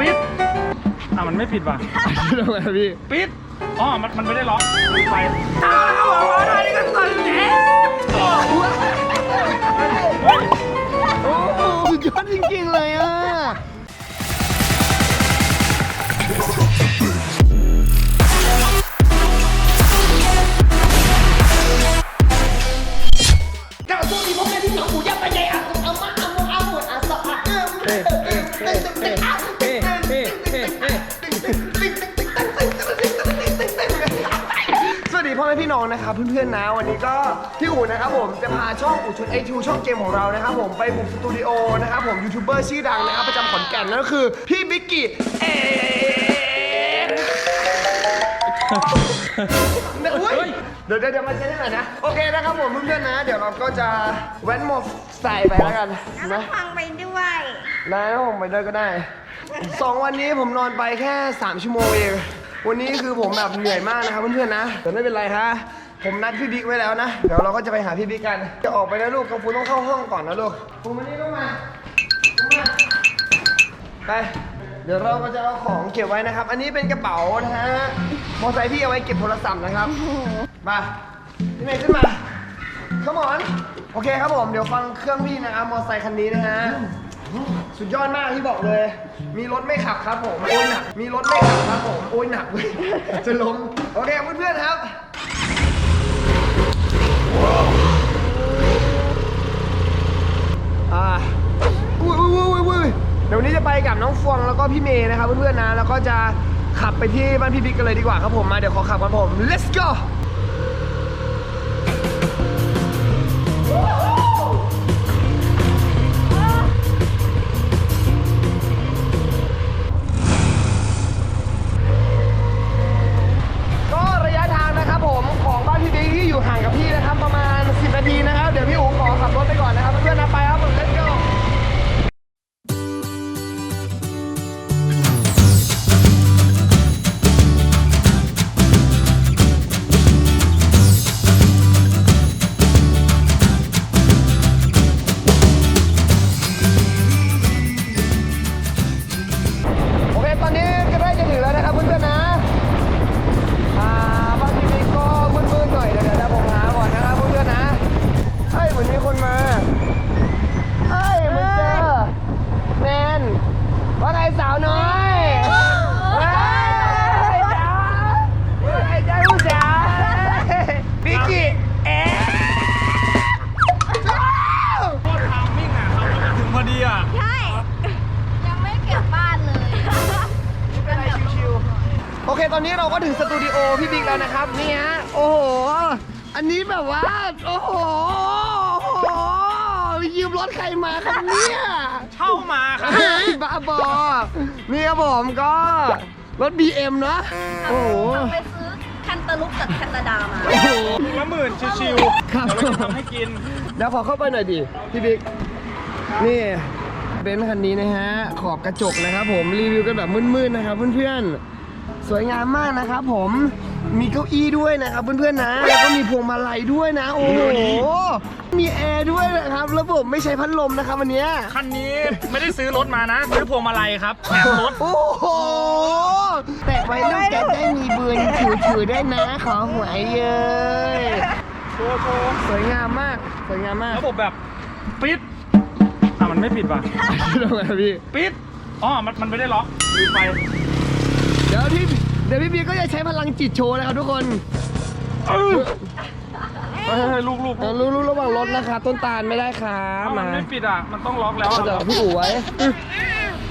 ปิดอะมันไม่ปิดว่ะทำไมพี่ ปิดอ๋อมันมันไม่ได้ล็อกไปโอ้โหสุดยอดจริงๆเลยอะ น้องนะครับเพื่อนๆนะวันนี้ก็พี่อู๋นะครับผมจะพาช่องอู๋ชุดไอทูช่องเกมของเรานะครับผมไปบุกสตูดิโอนะครับผมยูทูบเบอร์ชื่อดังนะครับประจำขอนแก่นนั่นก็คือพี่บิ๊กกี้เอ๊ะอุ๊ยเดี๋ยวเดี๋ยวเดี๋ยวมาเช็ดให้หน่อยนะ โอเคนะครับผมเพื่อนๆนะ เดี๋ยวเราก็จะแว้นหมวกใส่ไปแล้วกันแล้วนะก็ฟังไปด้วยได้นะผมไปด้วยก็ได้สองวันนี้ผมนอนไปแค่ 3 ชั่วโมงเอง วันนี้คือผมแบบเหนื่อยมากนะครับเพื่อนๆนะ แต่ไม่เป็นไรฮะ ผมนัดพี่บิ๊กไว้แล้วนะ เดี๋ยวเราก็จะไปหาพี่บิ๊กกัน จะออกไปนะลูกกับฟูต้องเข้าห้องก่อนนะลูกฟูมานี่ลูกมาฟูมาไป เดี๋ยวเราก็จะเอาของเก็บไว้นะครับ อันนี้เป็นกระเป๋านะฮะ มอไซค์พี่เอาไว้เก็บโทรศัพท์นะครับ มาพี่เมย์ขึ้นมาขมอนโอเคครับผม เดี๋ยวฟังเครื่องพี่นะครับ มอไซค์คันนี้นะฮะ สุดยอดมากที่บอกเลย มีรถไม่ขับครับผม โอ้ยหนัก มีรถไม่ขับครับผม โอ้ยหนักเลยจะล้ม โอเคเพื่อนๆครับ อ่าอุ้ยอุ้ยอุ้ยอุ้ยเดี๋ยววันนี้จะไปกับน้องฟวงแล้วก็พี่เมย์นะครับเพื่อนๆนะ แล้วก็จะขับไปที่บ้านพี่บิ๊กกันเลยดีกว่าครับผมมาเดี๋ยวขอขับกันผม let's go อันนี้แบบว่าโอ้โหโอ้โหยืมรถใครมาครับเนี่ยเช่ามาครับเฮ้ยบ้าบอนี่ครับผมก็รถ BM เนอะโอ้โหไปซื้อแคนตาลูปจากแคนาดามา โอ้โห ถุงละหมื่นชิวๆครับ เดี๋ยวเราจะทำให้กิน เดี๋ยวขอเข้าไปหน่อยดิพี่บิ๊กนี่เบนซ์คันนี้นะฮะ ขอบกระจกนะครับผมรีวิวกันแบบมืดๆนะครับเพื่อนๆ สวยงามมากนะครับผม มีเก้าอี้ด้วยนะครับเพื่อนๆนะ แล้วก็มีพวงมาลัยด้วยนะ โอ้โห มีแอร์ด้วยนะครับระบบไม่ใช้พัดลมนะครับวันเนี้ยคันนี้ไม่ได้ซื้อรถมานะ ซื้อพวงมาลัยครับแถมรถ โอ้โห แต่ไว้ลูกจะได้มีบืนถือๆได้นะ ขอหวยเย้ยโชว์โชว์สวยงามมาก สวยงามมากระบบแบบปิดอะมันไม่ปิดว่ะทำไมพี่ ปิด อ๋อ มันมันไม่ได้ล็อกลืมไป เดี๋ยวพี่ เดี๋ยวพี่บีก็จะใช้พลังจิตโชว์นะครับทุกคนเออเฮ้ยเฮ้ยลูกลูกเออรู้รู้ระหว่างรถนะครับต้นตาลไม่ได้ครับมัมานไม่ปิดอะ มันต้องล็อกแล้วเอาอะเดี๋ยวพี่อู๋ไว้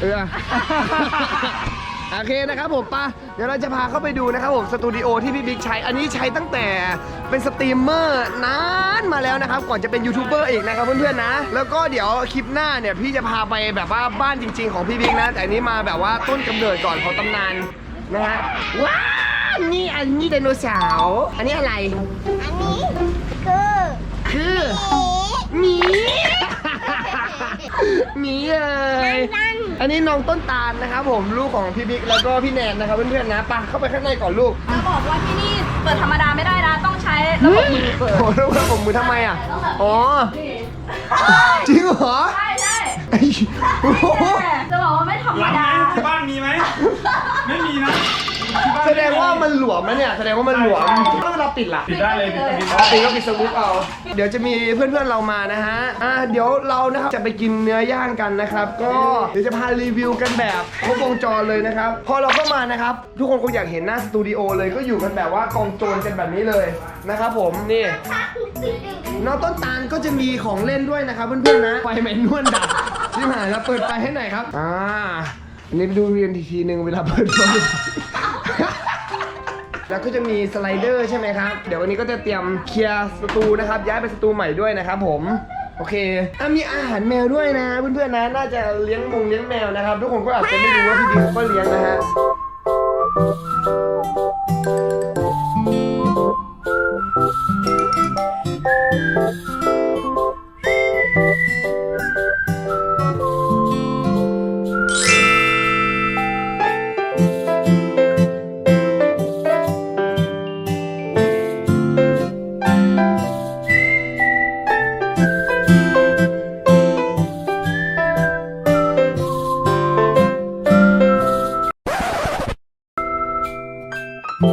เออ โอเคนะครับผมปะเดี๋ยวเราจะพาเข้าไปดูนะครับผมสตูดิโอที่พี่บิ๊กใช้ อันนี้ใช้ตั้งแต่เป็นสตรีมเมอร์นานมาแล้วนะครับ ก่อนจะเป็นยูทูบเบอร์อีกนะครับเพื่อนๆนะ แล้วก็เดี๋ยวคลิปหน้าเนี่ยพี่จะพาไปแบบว่าบ้านจริง ๆ ของพี่บิ๊กนะ แต่อันนี้มาแบบว่าต้นกำเนิดก่อนของตำนาน นะฮะว้าวนี่อันนี้ไดโนเสาร์อันนี้อะไร อันนี้คือคือหมีหมีเอ้ยอันนี้น้องต้นตาลนะครับผมลูกของพี่บิ๊กแล้วก็พี่แนนนะครับเพื่อนๆนะไปะเข้าไปข้างในก่อนลูกจะบอกว่าที่นี่เปิดธรรมดาไม่ได้นะต้องใช้ระบบมือเปิดโอ้โหแล้วผมมือทำไมอะอ๋อจริงเหรอใช่ใช่ไอ้ โอ้โหจะบอกว่าไม่ธรรมหลังดาไหมที่บ้านมีไหม ไม่มีนะที่บ้นแสดงว่ามันหลวมนะเนี่ย แสดงว่ามันหลวมแล้วเวลาปิดล่ะ ปิดได้เลยปิดปิดอ๋อปิดก็ปิดสวิตช์เอา เดี๋ยวจะมีเพื่อนๆเรามานะฮะ อ่าเดี๋ยวเรานะครับจะไปกินเนื้อย่างกันนะครับ ก็เดี๋ยวจะพารีวิวกันแบบครบวงจรเลยนะครับ พอเราเข้ามานะครับ ทุกคนคงอยากเห็นหน้าสตูดิโอเลยก็อยู่กันแบบว่ากองโจรกันแบบนี้เลยนะครับผมนี่น้องต้นตาลก็จะมีของเล่นด้วยนะครับเพื่อนๆนะไฟแมนนวลดับ ชิบหายแล้วเปิดไฟให้หน่อยครับ อ่า อันนี้ไปดูเรียนทีทีหนึ่งเวลาเปิดไฟ แล้วก็จะมีสไลเดอร์ใช่ไหมครับ เดี๋ยววันนี้ก็จะเตรียมเคลียร์สตูนะครับ ย้ายไปสตูใหม่ด้วยนะครับผม โอเคอะมีอาหารแมวด้วยนะ เพื่อนๆนะ น่าจะเลี้ยงมงเลี้ยงแมวนะครับ ทุกคนก็อาจจะไม่รู้ว่าพี่บิ๊กเขาก็เลี้ยงนะฮะ เอา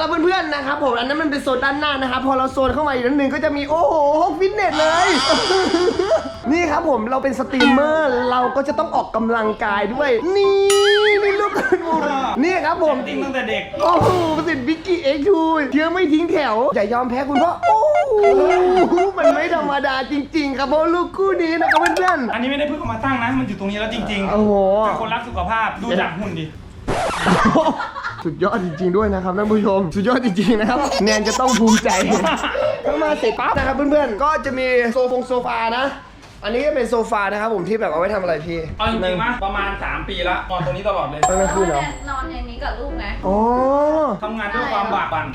ละเพื่อนๆนะครับผมอันนั้นมันเป็นโซนด้านหน้านะครับพอเราโซนเข้ามาอีกนิดนึงก็จะมีโอ้โหห้องฟิตเนสเลย นี่ ครับผมเราเป็นสตรีมเมอร์เราก็จะต้องออกกำลังกายด้วย นี่นี่ลูกกันหมดนี่ครับผม ติ้งตั้งแต่เด็ก โอ้โหประสิทธิ์บิกกี้เอ็กทูเชื่อไม่ทิ้งแถว อย่ายอมแพ้คุณพ่อ โอ้โหมันไม่ธรรมดาจริง ๆ ครับเพราะลูกคู่นี้นะครับเพื่อนอันนี้ไม่ได้เพิ่งเอามาตั้งนะ มันอยู่ตรงนี้แล้วจริงๆๆโอ้โห เป็นคนรักสุขภาพดูจากหุ่นดิ สุดยอดจริง ๆ ด้วยนะครับท่านผู้ชม สุดยอดจริง ๆ นะครับ แนนจะต้องภูมิใจ เข้ามาเสร็จปั๊บนะครับเพื่อนๆ ก็จะมีโซฟงโซฟานะ อันนี้ก็เป็นโซฟานะครับผมที่แบบเอาไว้ทำอะไรพี่เอาจริงๆมั้ยประมาณ 3 ปีละนอนตรงนี้ตลอดเลยตอนกลางคืนเหรอ นอนอย่างนี้กับลูกไงอ๋อ ทำงานด้วยความบากบั่น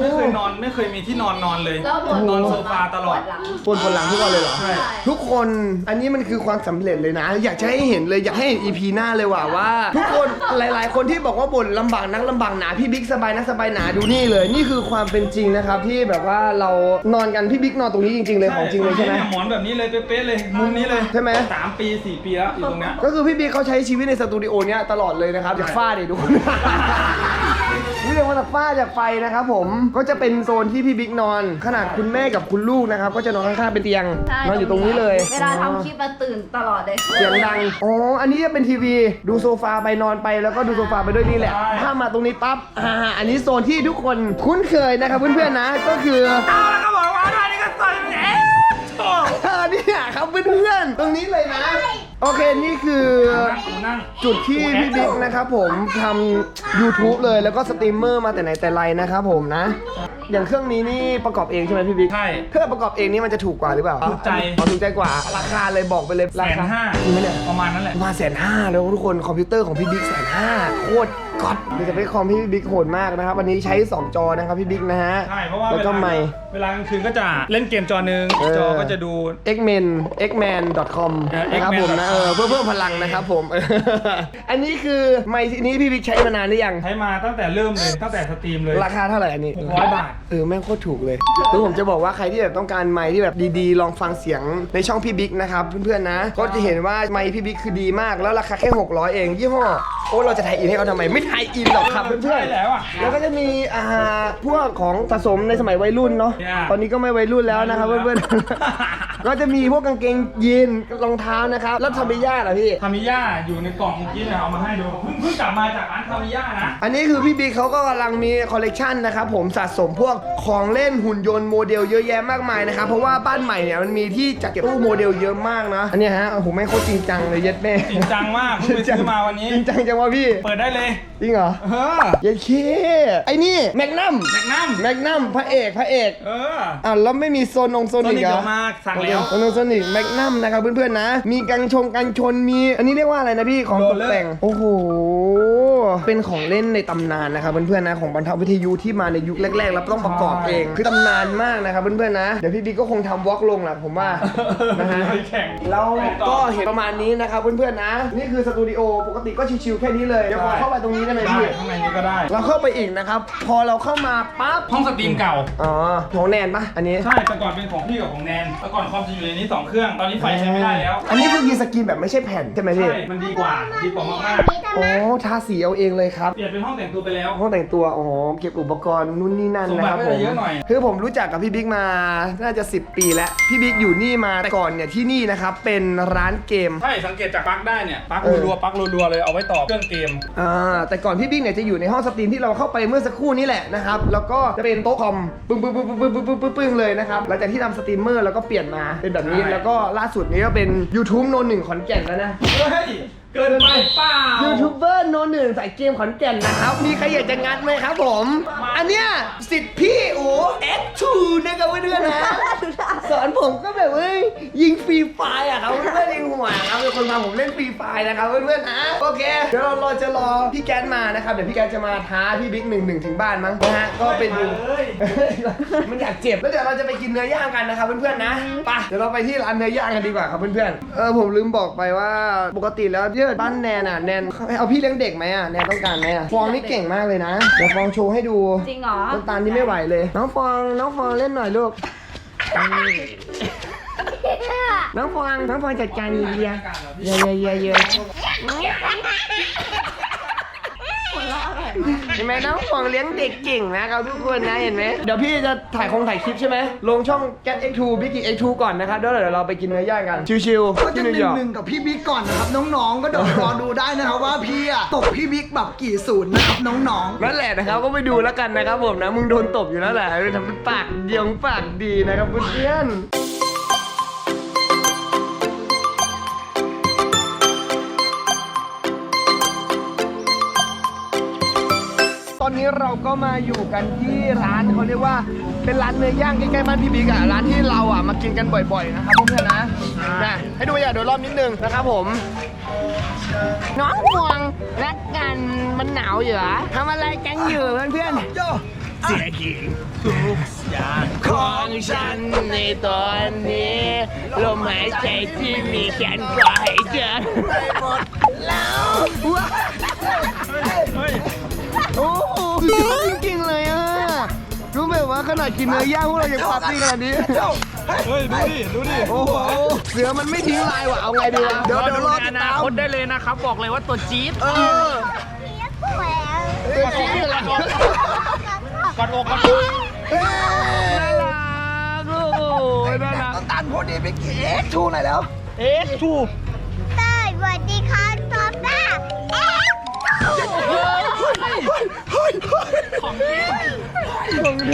ไม่เคยนอนไม่เคยมีที่นอนนอนเลย แล้วปวดนอนโซฟาตลอด ปวหลัง ปวดบนหลังทุกวันเลยเหรอ ใช่ ทุกคนอันนี้มันคือความสำเร็จเลยนะ อยากจะให้เห็นเลยอยากให้เห็น EP หน้าเลยว่าว่า ทุกคนหลาย ๆ คนที่บอกว่าบ่นลำบากนักลำบากหนาพี่บิ๊กสบายนักสบายหนาดูนี่เลย นี่คือความเป็นจริงนะครับที่แบบว่าเรานอนกันพี่บิ๊กนอนตรงนี้จริง ๆ เลยของจริงเลยใช่ไหม นี่หมอนแบบนี้เลยเป๊ะๆเลยมุมนี้เลยใช่ไหม สามปีสี่ปีแล้วอยู่ตรงเนี้ยก็คือพี่บิ๊กเขาใช้ชีวิตในสตูดิโอเนี้ยตลอดเลยนะครับจากฝ้าดิทุกคน นี่เรียกว่าจากฝ้าจากไฟนะครับผมก็จะเป็นโซนที่พี่บิ๊กนอน ขนาดคุณแม่กับคุณลูกนะครับ ก็จะนอนข้างๆเป็นเตียงใช่นอนอยู่ตรงนี้เลยเวลาทำคลิปมาตื่นตลอดเลย เสียงดังอ๋ออันนี้จะเป็นทีวีดูโซฟาไปนอนไปแล้วก็ดูโซฟาไปด้วยนี่แหละ ถ้ามาตรงนี้ปั๊บอ่าอันนี้โซนที่ทุกคนคุ้นเคยนะครับเพื่อนๆนะก็คือ เอาแล้วก็บอกว่าอันนี้ก็ใส่เอ๊ะโถ่เออเนี่ยครับเพื่อนๆตรงนี้เลยนะ โอเคนี่คือนั่งจุดที่พี่บิ๊กนะครับผมทำ YouTube เลยแล้วก็สตรีมเมอร์มาแต่ไหนแต่ไรนะครับผมนะ อย่างเครื่องนี้นี่ประกอบเองใช่ไหมพี่บิ๊กใช่เครื่องประกอบเองนี่มันจะถูกกว่าหรือเปล่าถูกใจอ๋อถูกใจกว่า ราคาเลยบอกไปเลยแสรานคาห้าจริงไหมเนี่ยประมาณนั้นแหละประมาณแสนห้าแล้วทุกคนคอมพิวเตอร์ของพี่บิ๊กแสนห้าโคตร ก๊อตเดี๋ยวจะไปคอมพี่บิ๊กโหดมากนะครับ วันนี้ใช้ 2 จอนะครับพี่บิ๊กนะฮะ ใช่เพราะว่าแล้วเวก็ลาไมค์เวลากลางคืนก็จะเล่นเกมจอหนึ่งเออ จอก็จะดู xmen xman.com เออนะครับผมนะ xman.com เออเพื่อเพิ่มพลังนะครับผม อันนี้คือไมค์นี้พี่บิ๊กใช้มานานหรือยัง ใช้มาตั้งแต่เริ่มเลยตั้งแต่สตรีมเลย ราคาเท่าไหร่อันนี้600บาท เออแม่งโคตรถูกเลยคือผมจะบอกว่าใครที่แบบต้องการไมค์ที่แบบดีๆ ลองฟังเสียงในช่องพี่บิ๊กนะครับเพื่อนๆนะ ก็จะเห็นว่าไมค์พี่บิ๊กคือดีมากแล้วราคาแค่ 600 เองยี่ห้อ โอ้เราจะไทยอินให้เขาทำไม ไม่ไทยอินหรอกครับเพื่อนใช่ๆแล้วอะแล้วก็จะมีอ่าพวกของสะสมในสมัยวัยรุ่นเนาะเนี่ยตอนนี้ก็ไม่วัยรุ่นแล้วนะครับไม่เพื่รุ่อนนแล้วๆ ก็จะมีพวกกางเกงยีนรองเท้านะครับ แล้วทำไม่ยากเหรอพี่ ทามิยาอยู่ในกล่องเมื่อกี้เนี่ยเอามาให้ดูเพิ่งเพิ่งกลับมาจากร้านทามิยานะอันนี้คือพี่บิ๊กเขาก็กำลังมีคอลเลกชันนะครับผมสะสมพวกของเล่นหุ่นยนต์โมเดลเยอะแยะมากมายนะครับเพราะว่าบ้านใหม่เนี่ยมันมีที่จัดเก็บตู้โมเดลเยอะมากนะอันเนี้ยฮะโอ้โหไม่งโคตรจริงจังเลยเย็ดแม่จริงจังมากเพิ่งไปซื้อมาวันนี้ จริงจังจังวะพี่เปิดได้เลยจริงเหรอเออเย็ดเคไอ้นี่แมกนัมแมกนัมแมกนัมพระเอกพระเอกเอออ่าวแล้วไม่มีโซนองโซนตอนอีนี้กเหรเดี๋อยวมาสั่งแล้วพานาโซนิกแมกนัมนะครับเพื่อนๆนะ มีกังชงกังชนมี อันนี้เรียกว่าอะไรนะพี่ของตกแต่ง โอ้โห เป็นของเล่นในตำนานนะครับเพื่อนๆนะของบรรทวิทยุที่มาในยุคแรกๆแล้วต้องประกอบเอง คือตำนานมากนะครับเพื่อนๆนะ เดี๋ยวพี่บิ๊กก็คงทำวอล์กลงแหละผมว่านะฮะแข่งเราก็เห็นประมาณนี้นะครับเพื่อนๆนะ นี่คือสตูดิโอปกติก็ชิวๆแค่นี้เลยเดี๋ยวขอเข้าไปตรงนี้ได้ไหมได้พี่ข้างในนี้ก็ได้ เราเข้าไปอีกนะครับ พอเราเข้ามาปั๊บห้องสตรีมเก่าอ๋อของแนนปะอันนี้ใช่แต่ก่อนเป็นของพี่กับของแนนแต่ก่อนคอมจะอยู่ในนี้สองเครื่อง ตอนนี้ไฟใช้ไม่ได้แล้ว อันนี้คือยีสกรีนแบบไม่ใช่แผ่นใช่ไหมพี่ใช่ มันดีกว่า ดีกว่ามากโอ้ทาสีเอาเองเลยครับ ๆ เปลี่ยนเป็นห้องแต่งตัวไปแล้ว ห้องแต่งตัวอ๋อเก็บอุปกรณ์นู่นนี่นั่นสมนะบัคติรับไว้ผมเยอะหน่อย คือผมรู้จักกับพี่บิ๊กมาน่าจะ 10 ปีแล้ว พี่บิ๊กอยู่นี่มาแต่ก่อนเนี่ยที่นี่นะครับเป็นร้านเกม ใช่ สังเกตจากปลั๊กได้เนี่ย ปลั๊กเออรัวๆปลั๊กรัวๆเลย เอาไว้ต่อเครื่องเกม อ่าแต่ก่อนพี่บิ๊กเนี่ยจะอยู่ในห้องสตรีมที่เราเข้าไปเมื่อสักครู่นี้แหละนะครับ แล้วก็จะเป็นโต๊ะคอมปึ้งปึ้งปึ้งปึ้งปึ้งปึ้งปึ้งปึ้งเลยนะครับหลังจากที่ทำสตรีมเมอร์แล้วก็เปลี่ยนมาเป็นแบบนี้ใช่แล้วก็ล่าสุดนี้ก็เป็น YouTube โนหนึ่งขอนแก่นแล้วนะ เฮ้ยเกินไปเปล่า ยูทูบเบอร์โนหนึ่งสายเกมขอนแก่นนะครับ มีใครอยากจะงัดไหมครับผม อันเนี้ยสิทธิ์พี่โอ้ X2 นะครับเพื่อนๆนะ สอนผมก็แบบเอ้ยยิงฟรีไฟร์อะครับเพื่อนๆยิงหัวครับเป็นคนพาผมเล่นฟรีไฟร์นะครับเพื่อนๆนะโอเคเดี๋ยวเรารอจะรอพี่แก๊สมานะครับเดี๋ยวพี่แก๊สจะมาท้าพี่บิ๊กหนึ่งหนึ่งถึงบ้านมั้งนะฮะก็เป็นดูเลยมันอยากเจ็บ แล้วเดี๋ยวเราจะไปกินเนื้อย่างกันนะครับเพื่อนๆนะไปเดี๋ยวเราไปที่ร้านเนื้อย่างกันดีกว่าครับเพื่อนๆ เออผมลืมบอกไปว่าปกติแล้วเยอะบ้านแนนอะแนนเอาพี่เลี้ยงเด็กไหมอะแนนต้องการไหมอะฟองนี่เก่งมากเลยนะเดี๋ยวฟองโชว์ให้ดูจริงเหรอน้ำตาลนี่ไม่ไหวเลย น้องฟองน้องฟองเล่นหน่อยลูกน้องฟองน้องฟองจัดการเยียเยียเยียเยีย เยียเห็นไหมน้องฟองเลี้ยงเด็กเก่งนะครับทุกคนนะเห็นไหมเดี๋ยวพี่จะถ่ายคงถ่ายคลิปใช่ไหมลงช่อง Get X2 Big Geek X2 ก่อนนะครับแล้วเดี๋ยวเราไปกินเนื้อย่างกันชิวก็ๆจะที่หนิวนึ่ยอร์กงหนึ่งกับพี่บิ๊กก่อนนะครับ น้องๆ ก็เดี๋ยวรอดูได้นะครับว่าพี่อะตบพี่บิ๊กแบบกี่ศูนย์นะครับน้องนั่นแหละนะครับก็ไปดูแล้วกันนะครับผมนะ มึงโดนตบอยู่แล้วแหละทำเป็นปากเดียงปากดีนะครับเพื่อนต นนี้เราก็มาอยู่กันที่ร้านเขาเรียกว่า เป็นร้านเนื้อย่างใกล้ๆบ้านพี่บิ๊กอะร้านที่เราอะมากินกันบ่อยๆนะครับเพื่อนๆนะนะให้ดูอย่าโดยรอบนิดนึงนะครับผม น้องห่วงรักกันมันหนาวอยู่เหรอทำอะไรกันอยู่เพื่อนๆๆโยเสียกิ่งทุกอย่างของฉันในตอนนี้ลมหายใจที่มีแขนก็หายใจหมดแล้วว้า โอ้โหสุดยอดจริงๆเลยอะรู้ไหมว่าขนาดกินเนื้อย่างพวกเรายังปาร์ตี้ขนาดนี้ เฮ้ย ดูดิ ดูดิ โอ้โห เสือมันไม่ทิ้งลายว่ะ เอาไงดีวะ เดี๋ยวเดี๋ยวรอติดตามคตได้เลยนะครับ บอกเลยว่าตัวจี๊ดเออเดี๋ยวชี้กันแล้วกอดอกกอดอกน่ารักโอ้โหน่ารักน้ำตาลโพดีบิ๊กเอ็กทูหน่อยแล้ว เอ๊ะถูกสวัสดีค่ะ 怎么办？ ของแท้ของจริง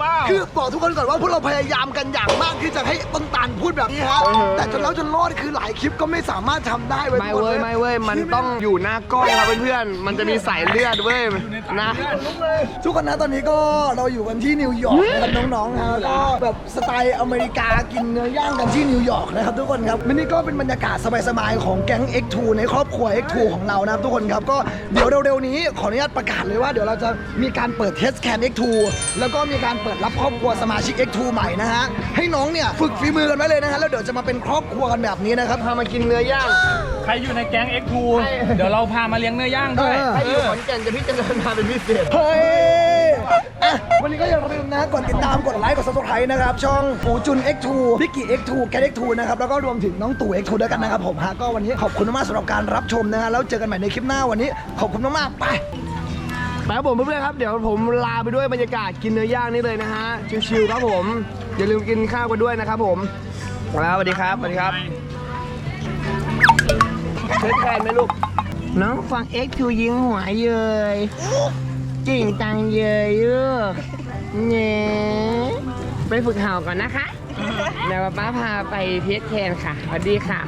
เปล่าคือบอกทุกคนก่อนว่าพวกเราพยายามกันอย่างมากที่จะให้ต้นตาลพูดแบบนี้ฮะ แต่จนแล้วจนรอดคือหลายคลิปก็ไม่สามารถทำได้เว้ยไม่เว้ยไม่เว้ยมันต้องอยู่หน้ากล้องครับเพื่อนๆมันจะมีสายเลือดเว้ยนะ ทุกคนนะตอนนี้ก็เราอยู่กันที่นิวยอร์กนะครับน้องๆฮะก็แบบสไตล์อเมริกากินเนื้อย่างกันที่นิวยอร์กนะครับทุกคนครับวันนี้ก็เป็นบรรยากาศสบายๆของแก๊ง X2 ในครอบครัว X2 ของเรานะครับทุกคนครับก็เดี๋ยวเร็วๆนี้ขออนุญาตประกาศเลยว่าเดี๋ยวเราจะมีการเปิดเทสแคน X2 แล้วก็มีการเปิดรับครอบครัวสมาชิก X2 ใหม่นะฮะ ให้น้องเนี่ยฝึกฝีมือกันไว้เลยนะฮะ แล้วเดี๋ยวจะมาเป็นครอบครัวกันแบบนี้นะครับพามากินเนื้อย่าง ใครอยู่ในแก๊ง X2 เดี๋ยวเราพามาเลี้ยงเนื้อย่างด้วย เออถ้าอยู่ขอนแก่นจะพี่เจริญมาเป็นพิเศษ เฮ้ยอะวันนี้ก็อย่าลืมนะ กดติดตาม กดไลค์ กด subscribe นะครับ ช่องปูจุน X2 พิกกี้ X2 แก X2 นะครับ แล้วก็รวมถึงน้องตู่ X2 ด้วยกันนะครับผมฮะ ก็วันนี้ขอบคุณมากๆสำหรับการรับชมนะฮะ แล้วเจอกันใหม่ในคลิปหน้าวันนี้ ขอบคุณมากๆไป ไปครับผมเพื่อนๆครับเดี๋ยวผมลาไปด้วยบรรยากาศกินเนื้อย่างนี่เลยนะฮะชิวๆครับผมอย่าลืมกินข้าวกันด้วยนะครับผมแล้วสวัสดีครับสวัสดีครับเชิญแทนไหมลูกน้องฟัง X2 ยิงหัวเยยเก่งจังเยยลูกเนี่ยไปฝึกเห่าก่อนนะคะเดี๋ยวป้าพาไปเพชรแทนค่ะสวัสดีค่ะ